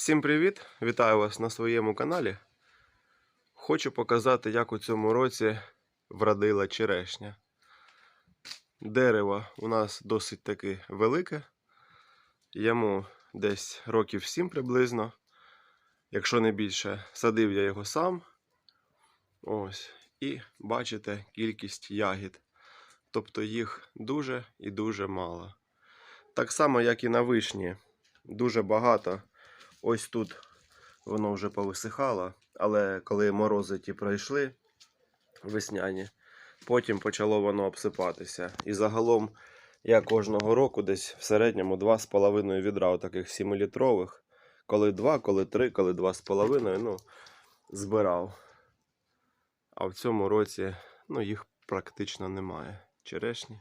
Всім привіт! Вітаю вас на своєму каналі. Хочу показати, як у цьому році вродила черешня. Дерево у нас досить таки велике. Йому десь років 7 приблизно. Якщо не більше, садив я його сам. Ось. І бачите кількість ягід. Тобто їх дуже і дуже мало. Так само, як і на вишні. Дуже багато. Ось тут воно вже повисихало, але коли морози ті пройшли весняні, потім почало воно обсипатися. І загалом я кожного року десь в середньому 2,5 відра таких 7-літрових. Коли 2, коли 3, коли 2,5, ну, збирав. А в цьому році ну, їх практично немає. Черешні.